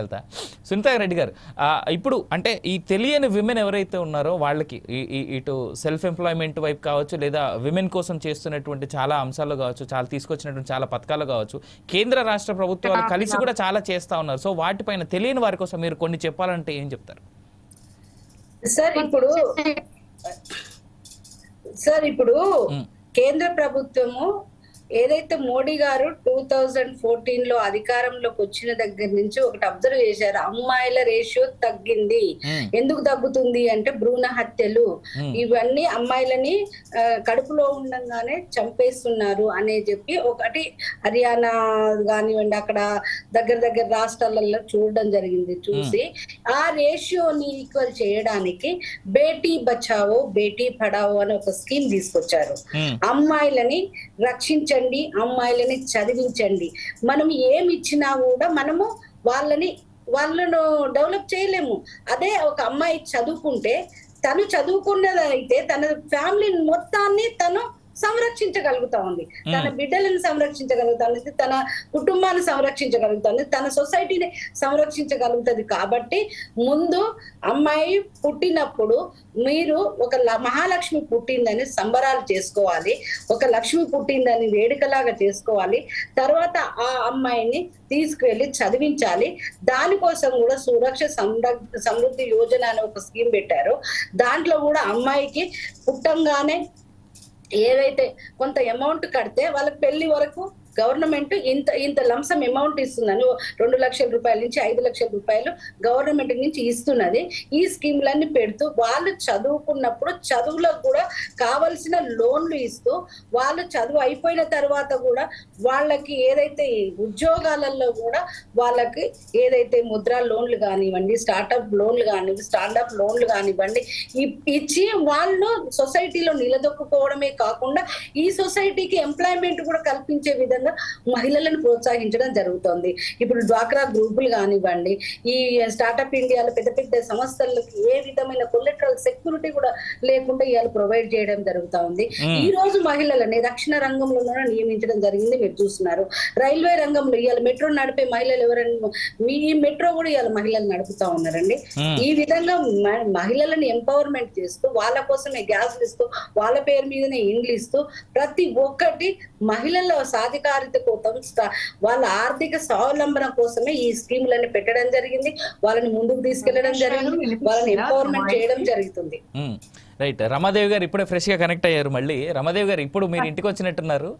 వెళ్తా సునీత రెడ్డి గారు ఇప్పుడు అంటే ఈ తెలియని విమెన్ ఎవరైతే ఉన్నారో వాళ్ళకి ఇటు సెల్ఫ్ ఎంప్లాయ్మెంట్ వైపు కావచ్చు లేదా విమెన్ కోసం చేస్తున్నటువంటి చాలా అంశాలు కావచ్చు చాలా తీసుకొచ్చినటువంటి చాలా పథకాలు కావచ్చు కేంద్ర రాష్ట్ర ప్రభుత్వాలు కలిసి కూడా చాలా చేస్తా ఉన్నారు. సో వాటిపైన తెలియని వారి కోసం మీరు కొన్ని చెప్పాలంటే ఏం చెప్తారు? సార్ ఇప్పుడు సార్ ఇప్పుడు. కేంద్ర ప్రభుత్వము ఏదైతే మోడీ గారు టూ థౌజండ్ ఫోర్టీన్లో అధికారంలోకి వచ్చిన దగ్గర నుంచి ఒకటి అబ్జర్వ్ చేశారు అమ్మాయిల రేషియో తగ్గింది. ఎందుకు తగ్గుతుంది అంటే భ్రూణ హత్యలు. ఇవన్నీ అమ్మాయిలని కడుపులో ఉండంగానే చంపేస్తున్నారు అనే చెప్పి ఒకటి హర్యానా కానివ్వండి అక్కడ దగ్గర దగ్గర రాష్ట్రాలలో చూడడం జరిగింది చూసి ఆ రేషియోని ఈక్వల్ చేయడానికి బేటీ బచావో బేటీ పడావో అనే ఒక స్కీమ్ తీసుకొచ్చారు. అమ్మాయిలని చదివించండి అమ్మాయిలని చదివించండి. మనం ఏమి ఇచ్చినా కూడా మనము వాళ్ళని వాళ్ళను డెవలప్ చేయలేము. అదే ఒక అమ్మాయి చదువుకుంటే తను చదువుకున్నదైతే తన ఫ్యామిలీ మొత్తాన్ని తను సంరక్షించగలుగుతా ఉంది తన బిడ్డలను సంరక్షించగలుగుతా ఉంది తన కుటుంబాన్ని సంరక్షించగలుగుతుంది తన సొసైటీని సంరక్షించగలుగుతుంది. కాబట్టి ముందు అమ్మాయి పుట్టినప్పుడు మీరు ఒక మహాలక్ష్మి పుట్టిందని సంబరాలు చేసుకోవాలి. ఒక లక్ష్మి పుట్టిందని వేడుకలాగా చేసుకోవాలి. తర్వాత ఆ అమ్మాయిని తీసుకువెళ్ళి చదివించాలి. దానికోసం కూడా సురక్ష సంరక్ష సమృద్ధి యోజన అనే ఒక స్కీమ్ పెట్టారు. దాంట్లో కూడా అమ్మాయికి పుట్టంగానే ఏదైతే కొంత అమౌంట్ కడితే వాళ్ళకి పెళ్ళి వరకు గవర్నమెంట్ ఇంత ఇంత లంసం అమౌంట్ ఇస్తుందని ఓ రెండు లక్షల రూపాయల నుంచి ఐదు లక్షల రూపాయలు గవర్నమెంట్ నుంచి ఇస్తున్నది. ఈ స్కీమ్లన్నీ పెడుతూ వాళ్ళు చదువుకున్నప్పుడు చదువులకు కూడా కావలసిన లోన్లు ఇస్తూ వాళ్ళు చదువు అయిపోయిన తర్వాత కూడా వాళ్ళకి ఏదైతే ఉద్యోగాలలో కూడా వాళ్ళకి ఏదైతే ముద్రా లోన్లు కానివ్వండి స్టార్టప్ లోన్లు కానివ్వండి స్టాండప్ లోన్లు కానివ్వండి ఇచ్చి వాళ్ళు సొసైటీలో నిలదొక్కుకోవడమే కాకుండా ఈ సొసైటీకి ఎంప్లాయ్మెంట్ కూడా కల్పించే విధంగా మహిళలను ప్రోత్సహించడం జరుగుతోంది. ఇప్పుడు డ్వాక్రా గ్రూపులు కానివ్వండి ఈ స్టార్టప్ ఇండియాలో పెద్ద పెద్ద సంస్థలకు ఏ విధమైన కొలెటరల్ సెక్యూరిటీ కూడా లేకుండా ఇవాళ ప్రొవైడ్ చేయడం జరుగుతా ఉంది ఈ రోజు మహిళలని రక్షణ రంగంలో నియమించడం జరిగింది మీరు చూస్తున్నారు. రైల్వే రంగంలో ఇవాళ మెట్రో నడిపే మహిళలు ఎవరైనా మీ మెట్రో కూడా ఇవాళ మహిళలు నడుపుతా ఉన్నారండి. ఈ విధంగా మహిళలను ఎంపవర్మెంట్ చేస్తూ వాళ్ళ కోసమే గ్యాస్ ఇస్తూ వాళ్ళ పేరు మీదనే ఇండ్లు ఇస్తూ ప్రతి ఒక్కటి మహిళల సాధికారిత కోసం వాళ్ళ ఆర్థిక స్వావలంబన కోసమే ఈ స్కీములన్నీ పెట్టడం జరిగింది. వాళ్ళని ముందుకు తీసుకెళ్ళడం జరిగింది. వాళ్ళని ఎంపవర్మెంట్ చేయడం జరుగుతుంది. రైట్. రమాదేవి గారు ఇప్పుడే ఫ్రెష్గా కనెక్ట్ అయ్యారు మళ్ళీ. రమాదేవి గారు ఇప్పుడు మీరు ఇంటికి వచ్చినట్టున్నారు.